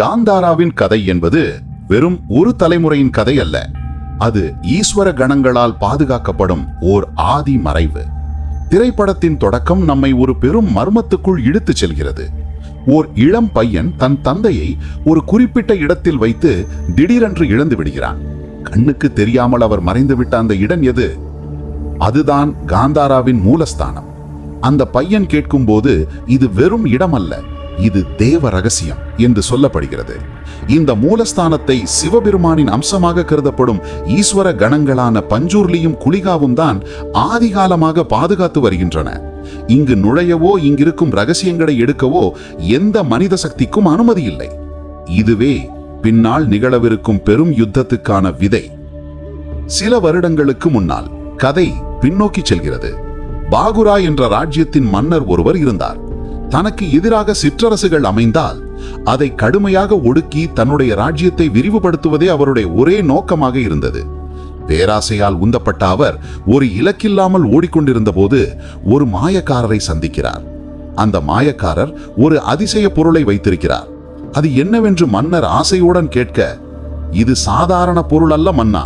காந்தாராவின் கதை என்பது வெறும் ஒரு தலைமுறையின் கதை அல்ல. அது ஈஸ்வர கணங்களால் பாதுகாக்கப்படும் ஓர் ஆதி மறைவு. திரைப்படத்தின் தொடக்கம் நம்மை ஒரு பெரும் மர்மத்துக்குள் இழுத்துச் செல்கிறது. ஓர் இளம் பையன் தன் தந்தையை ஒரு குறிப்பிட்ட இடத்தில் வைத்து திடீரென்று இழந்து விடுகிறான். கண்ணுக்கு தெரியாமல் அவர் மறைந்துவிட்ட அந்த இடம் எது? அதுதான் காந்தாராவின் மூலஸ்தானம். அந்த பையன் கேட்கும்போது இது வெறும் இடம் அல்ல இது தேவ ரகசியம் என்று சொல்லப்படுகிறது. இந்த மூலஸ்தானத்தை சிவபெருமானின் அம்சமாக கருதப்படும் ஈஸ்வர கணங்களான பஞ்சூர்லியும் குளிகாவும் தான் ஆதிகாலமாக பாதுகாத்து வருகின்றன. இங்கு நுழையவோ இங்கிருக்கும் ரகசியங்களை எடுக்கவோ எந்த மனித சக்திக்கும் அனுமதி இல்லை. இதுவே பின்னால் நிகழவிருக்கும் பெரும் யுத்தத்துக்கான விதை. சில வருடங்களுக்கு முன்னால் கதை பின்னோக்கி செல்கிறது. பாகுரா என்ற ராஜ்யத்தின் மன்னர் ஒருவர் இருந்தார். தனக்கு எதிராக சிற்றரசுகள் அமைந்தால் அதை கடுமையாக ஒடுக்கி தன்னுடைய ராஜ்யத்தை விரிவுபடுத்துவதே அவருடைய ஒரே நோக்கமாக இருந்தது. பேராசையால் உந்தப்பட்ட அவர் ஒரு இலக்கில்லாமல் ஓடிக்கொண்டிருந்த போது ஒரு மாயக்காரரை சந்திக்கிறார். அந்த மாயக்காரர் ஒரு அதிசய பொருளை வைத்திருக்கிறார். அது என்னவென்று மன்னர் ஆசையுடன் கேட்க இது சாதாரண பொருள் அல்ல மன்னா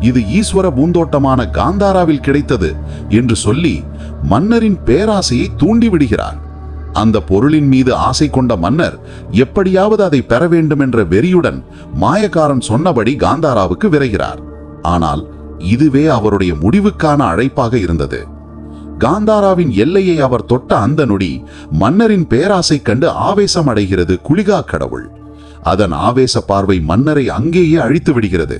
இது ஈஸ்வர பூந்தோட்டமான காந்தாராவில் கிடைத்தது என்று சொல்லி மன்னரின் பேராசையை தூண்டிவிடுகிறார். அந்த பொருளின் மீது ஆசை கொண்ட மன்னர் எப்படியாவது அதை பெற வேண்டும் என்ற வெறியுடன் மாயக்காரன் சொன்னபடி காந்தாராவுக்கு விரைகிறார். ஆனால் இதுவே அவருடைய முடிவுக்கான அழைப்பாக இருந்தது. காந்தாராவின் எல்லையை அவர் தொட்ட அந்த நொடி மன்னரின் பேராசை கண்டு ஆவேசம் அடைகிறது குளிகா கடவுள். அதன் ஆவேச பார்வை மன்னரை அங்கேயே அழித்து விடுகிறது.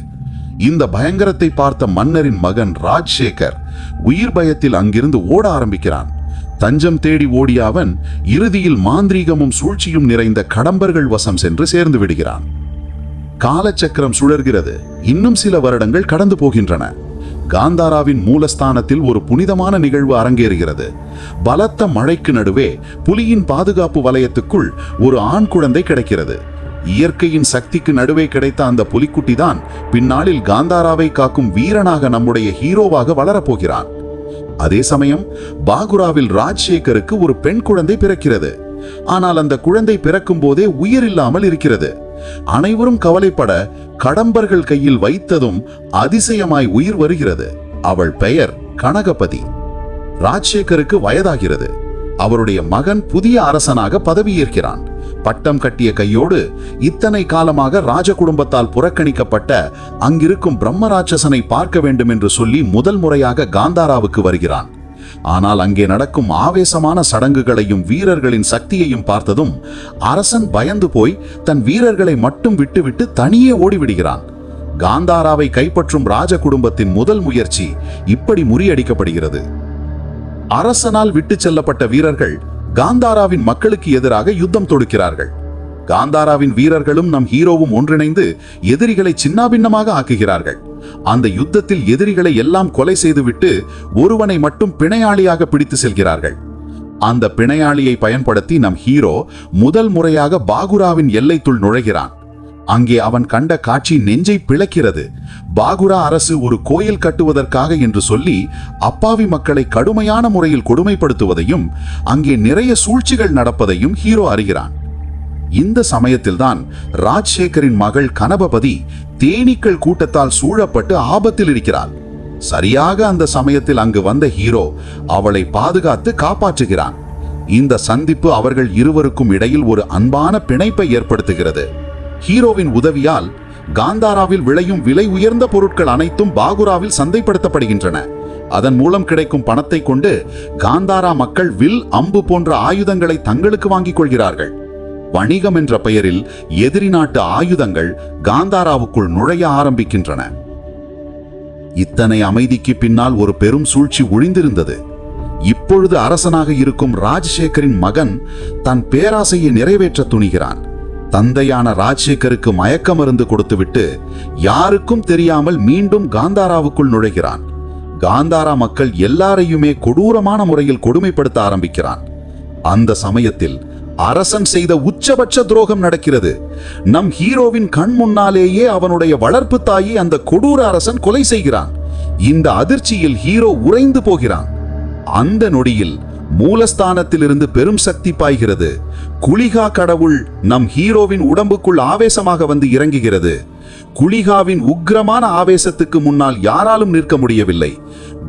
இந்த பயங்கரத்தை பார்த்த மன்னரின் மகன் ராஜ்சேகர் உயிர் பயத்தில் அங்கிருந்து ஓட ஆரம்பிக்கிறான். தஞ்சம் தேடி ஓடிய அவன் இறுதியில் மாந்திரீகமும் சூழ்ச்சியும் நிறைந்த கடம்பர்கள் வசம் சென்று சேர்ந்து விடுகிறான். காலச்சக்கரம் சுழர்கிறது இன்னும் சில வருடங்கள் கடந்து போகின்றன. காந்தாராவின் மூலஸ்தானத்தில் ஒரு புனிதமான நிகழ்வு அரங்கேறுகிறது. பலத்த மழைக்கு நடுவே புலியின் பாதுகாப்பு வலயத்துக்குள் ஒரு ஆண் குழந்தை கிடைக்கிறது. இயற்கையின் சக்திக்கு நடுவே கிடைத்த அந்த புலிக்குட்டி தான் பின்னாளில் காந்தாராவை காக்கும் வீரனாக நம்முடைய ஹீரோவாக வளரப்போகிறான். அதே சமயம் பாகுராவில் ராஜ்சேகருக்கு ஒரு பெண் குழந்தை பிறக்கிறது. ஆனால் அந்த குழந்தை பிறக்கும் போதே உயிர் இல்லாமல் இருக்கிறது. அனைவரும் கவலைப்பட கடம்பர்கள் கையில் வைத்ததும் அதிசயமாய் உயிர் வருகிறது. அவள் பெயர் கனகபதி. ராஜ்சேகருக்கு வயதாகிறது. அவருடைய மகன் புதிய அரசனாக பதவியேற்கிறான். பட்டம் கட்டிய கையோடு இத்தனை காலமாக ராஜ குடும்பத்தால் புறக்கணிக்கப்பட்ட அங்கிருக்கும் பிரம்மராட்சசனை பார்க்க வேண்டும் என்று சொல்லி முதல் முறையாக காந்தாராவுக்கு வருகிறான். ஆனால் அங்கே நடக்கும் ஆவேசமான சடங்குகளையும் வீரர்களின் சக்தியையும் பார்த்ததும் அரசன் பயந்து போய் தன் வீரர்களை மட்டும் விட்டுவிட்டு தனியே ஓடிவிடுகிறான். காந்தாராவை கைப்பற்றும் ராஜ குடும்பத்தின் முதல் முயற்சி இப்படி முறியடிக்கப்படுகிறது. அரசனால் விட்டுச் செல்லப்பட்ட வீரர்கள் காந்தாராவின் மக்களுக்கு எதிராக யுத்தம் தொடுக்கிறார்கள். காந்தாராவின் வீரர்களும் நம் ஹீரோவும் ஒன்றிணைந்து எதிரிகளை சின்னாபின்னமாக ஆக்குகிறார்கள். அந்த யுத்தத்தில் எதிரிகளை எல்லாம் கொலை செய்துவிட்டு ஒருவனை மட்டும் பிணையாளியாக பிடித்து செல்கிறார்கள். அந்த பிணையாளியை பயன்படுத்தி நம் ஹீரோ முதல் முறையாக பாகுராவின் எல்லைத்துள் நுழைகிறான். அங்கே அவன் கண்ட காட்சி நெஞ்சை பிளக்கிறது. பாகுரா அரசு ஒரு கோயில் கட்டுவதற்காக என்று சொல்லி அப்பாவி மக்களை கடுமையான முறையில் கொடுமைப்படுத்துவதையும் அங்கே நிறைய சூழ்ச்சிகள் நடப்பதையும் ஹீரோ அறிகிறான். இந்த சமயத்தில்தான் ராஜ்சேகரின் மகள் கனபபதி தேனீக்கள் கூட்டத்தால் சூழப்பட்டு ஆபத்தில் இருக்கிறாள். சரியாக அந்த சமயத்தில் அங்கு வந்த ஹீரோ அவளை பாதுகாத்து காப்பாற்றுகிறான். இந்த சந்திப்பு அவர்கள் இருவருக்கும் இடையில் ஒரு அன்பான பிணைப்பை ஏற்படுத்துகிறது. ஹீரோவின் உதவியால் காந்தாராவில் விளையும் விலை உயர்ந்த பொருட்கள் அனைத்தும் பாகுராவில் சந்தைப்படுத்தப்படுகின்றன. அதன் மூலம் கிடைக்கும் பணத்தை கொண்டு காந்தாரா மக்கள் வில் அம்பு போன்ற ஆயுதங்களை தங்களுக்கு வாங்கிக் கொள்கிறார்கள். வணிகம் என்ற பெயரில் எதிரி நாட்டு ஆயுதங்கள் காந்தாராவுக்குள் நுழைய ஆரம்பிக்கின்றன. இத்தனை அமைதிக்கு பின்னால் ஒரு பெரும் சூழ்ச்சி ஒழிந்திருந்தது. இப்பொழுது அரசனாக இருக்கும் ராஜசேகரின் மகன் தன் பேராசையை நிறைவேற்ற துணிகிறான். தந்தையான ராஜசேகருக்கு மயக்க மருந்து கொடுத்துவிட்டு யாருக்கும் தெரியாமல் மீண்டும் காந்தாராவுக்குள் நுழைகிறான். காந்தாரா மக்கள் எல்லாரையுமே கொடூரமான முறையில் கொடுமைப்படுத்த ஆரம்பிக்கிறான். அந்த சமயத்தில் அரசன் செய்த உச்சபட்ச துரோகம் நடக்கிறது. நம் ஹீரோவின் கண் முன்னாலேயே அவனுடைய வளர்ப்பு தாயை அந்த கொடூர அரசன் கொலை செய்கிறான். இந்த அதிர்ச்சியில் ஹீரோ உறைந்து போகிறான். அந்த நொடியில் மூலஸ்தானத்திலிருந்து பெரும் சக்தி பாய்கிறது. குளிகா கடவுள் நம் ஹீரோவின் உடம்புக்குள் ஆவேசமாக வந்து இறங்குகிறது. குளிகாவின் உக்கிரமான ஆவேசத்துக்கு முன்னால் யாராலும் நிற்க முடியவில்லை.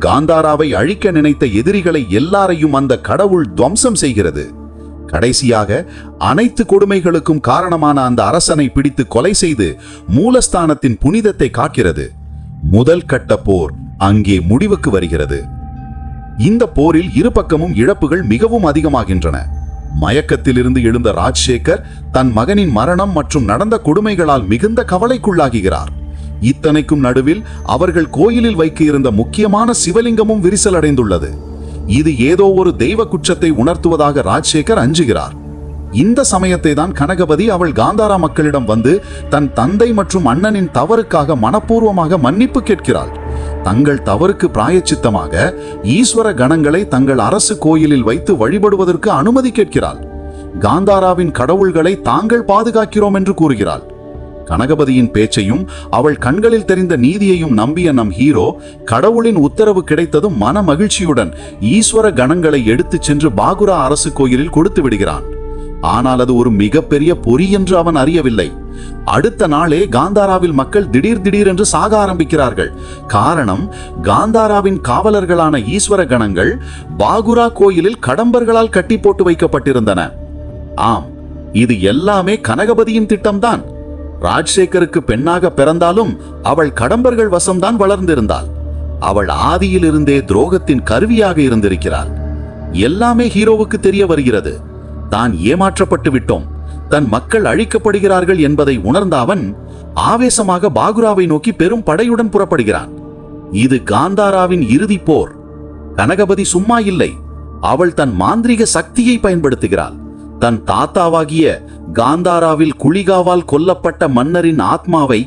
காந்தாராவை அழிக்க நினைத்த எதிரிகளை எல்லாரையும் அந்த கடவுள் துவம்சம் செய்கிறது. கடைசியாக அனைத்து கொடுமைகளுக்கும் காரணமான அந்த அரசனை பிடித்து கொலை செய்து மூலஸ்தானத்தின் புனிதத்தை காக்கிறது. முதல் கட்ட போர் அங்கே முடிவுக்கு வருகிறது. இந்த போரில் இரு பக்கமும் இழப்புகள் மிகவும் அதிகமாகின்றன. மயக்கத்திலிருந்து எழுந்த ராஜ்சேகர் தன் மகனின் மரணம் மற்றும் நடந்த கொடுமைகளால் மிகுந்த கவலைக்குள்ளாகிறார். இத்தனைக்கும் நடுவில் அவர்கள் கோயிலில் வைக்க இருந்த முக்கியமான சிவலிங்கமும் விரிசல் அடைந்துள்ளது இது ஏதோ ஒரு தெய்வ குற்றத்தை உணர்த்துவதாக ராஜ்சேகர் அஞ்சுகிறார். இந்த சமயத்தை தான் கனகபதி அவள் காந்தாரா மக்களிடம் வந்து தன் தந்தை மற்றும் அண்ணனின் தவறுக்காக மனப்பூர்வமாக மன்னிப்பு கேட்கிறாள். தங்கள் தவறுக்கு பிராயச்சித்தமாக ஈஸ்வர கணங்களை தங்கள் அரசு கோயிலில் வைத்து வழிபடுவதற்கு அனுமதி கேட்கிறாள். காந்தாராவின் கடவுள்களை தாங்கள் பாதுகாக்கிறோம் என்று கூறுகிறாள். கனகபதியின் பேச்சையும் அவள் கண்களில் தெரிந்த நீதியையும் நம்பிய நம் ஹீரோ கடவுளின் உத்தரவு கிடைத்ததும் மன மகிழ்ச்சியுடன் ஈஸ்வர கணங்களை எடுத்துச் சென்று பாகுரா அரசு கோயிலில் கொடுத்து விடுகிறான். ஆனால் அது ஒரு மிகப்பெரிய பொறி என்று அவன் அறியவில்லை. அடுத்த நாளே காந்தாராவில் மக்கள் திடீர் திடீர் என்று சாக ஆரம்பிக்கிறார்கள். காரணம் காந்தாராவின் காவலர்களான ஈஸ்வர கணங்கள் பாகுரா கோயிலில் கடம்பர்களால் கட்டி போட்டு வைக்கப்பட்டிருந்தன. ஆம் இது எல்லாமே கனகபதியின் திட்டம்தான். ராஜ்சேகருக்கு பெண்ணாக பிறந்தாலும் அவள் கடம்பர்கள் வசம்தான் வளர்ந்திருந்தாள். அவள் ஆதியிலிருந்தே துரோகத்தின் கருவியாக இருந்திருக்கிறாள். எல்லாமே ஹீரோவுக்கு தெரிய வருகிறது. தான் ஏமாற்றப்பட்டு விட்டோம். தன் மக்கள் அழிக்கப்படுகிறார்கள் என்பதை உணர்ந்த அவன் ஆவேசமாக பாகுராவை நோக்கி பெரும் படையுடன் புறப்படுகிறான். இது காந்தாராவின் இறுதி போர். கனகபதி சும்மா இல்லை. அவள் தன் மாந்திரிக சக்தியை பயன்படுத்துகிறாள். தன் தாத்தாவாகிய காந்தாராவில் குளிகாவால் கொல்லப்பட்ட மன்னரின் ஆத்மாவை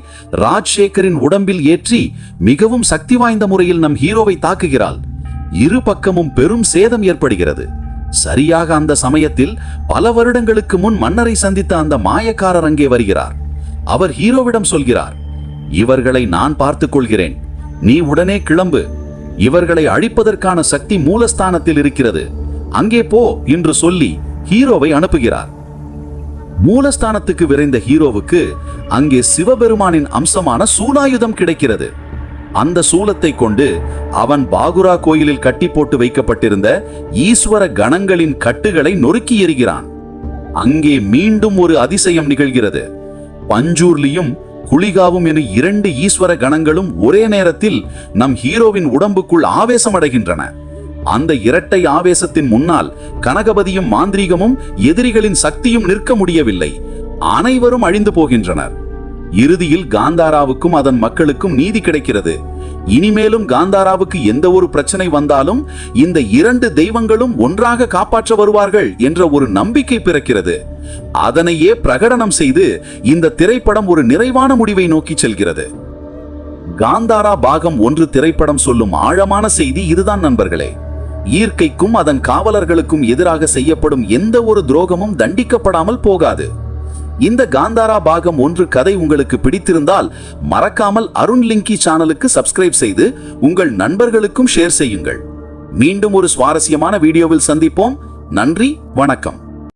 ராஜ்சேகரின் உடம்பில் ஏற்றி மிகவும் சக்தி வாய்ந்த முறையில் நம் ஹீரோவை தாக்குகிறாள். இரு பக்கமும் பெரும் சேதம் ஏற்படுகிறது. சரியாக அந்த சமயத்தில் பல வருடங்களுக்கு முன் மன்னரை சந்தித்த அந்த மாயக்காரர் அங்கே வருகிறார். அவர் ஹீரோவிடம் சொல்கிறார் இவர்களை நான் பார்த்துக் கொள்கிறேன் நீ உடனே கிளம்பு. இவர்களை அழிப்பதற்கான சக்தி மூலஸ்தானத்தில் இருக்கிறது. அங்கே போ என்று சொல்லி ஹீரோவை அனுப்புகிறார். மூலஸ்தானத்துக்கு விரைந்த ஹீரோவுக்கு அங்கே சிவபெருமானின் அம்சமான சூலாயுதம் கிடைக்கிறது. அந்த சூலத்தை கொண்டு அவன் பாகுரா கோயிலில் கட்டி போட்டு வைக்கப்பட்டிருந்த ஈஸ்வர கணங்களின் கட்டுகளை நொறுக்கி எறிகிறான். அங்கே மீண்டும் ஒரு அதிசயம் நிகழ்கிறது. பஞ்சூர்லியும் குளிகாவும் என இரண்டு ஈஸ்வர கணங்களும் ஒரே நேரத்தில் நம் ஹீரோவின் உடம்புக்குள் ஆவேசமடைகின்றன அந்த இரட்டை ஆவேசத்தின் முன்னால் கனகபதியும் மாந்திரீகமும் எதிரிகளின் சக்தியும் நிற்க முடியவில்லை. அனைவரும் அழிந்து போகின்றனர். இறுதியில் காந்தாராவுக்கும் அதன் மக்களுக்கும் நீதி கிடைக்கிறது. இனிமேலும் காந்தாராவுக்கு எந்த ஒரு பிரச்சனை வந்தாலும் இந்த இரண்டு தெய்வங்களும் ஒன்றாக காப்பாற்ற வருவார்கள் என்ற ஒரு நம்பிக்கை பிறக்கிறது. அதனையே பிரகடனம் செய்து இந்த திரைப்படம் ஒரு நிறைவான முடிவை நோக்கி செல்கிறது. காந்தாரா பாகம் ஒன்று திரைப்படம் சொல்லும் ஆழமான செய்தி இதுதான் நண்பர்களே. இயற்கைக்கும் அதன் காவலர்களுக்கும் எதிராக செய்யப்படும் எந்த ஒரு துரோகமும் தண்டிக்கப்படாமல் போகாது. இந்த காந்தாரா பாகம் ஒன்று கதை உங்களுக்கு பிடித்திருந்தால் மறக்காமல் அருண் லிங்கி சேனலுக்கு சப்ஸ்கிரைப் செய்து உங்கள் நண்பர்களுக்கும் ஷேர் செய்யுங்கள். மீண்டும் ஒரு சுவாரஸ்யமான வீடியோவில் சந்திப்போம். நன்றி வணக்கம்.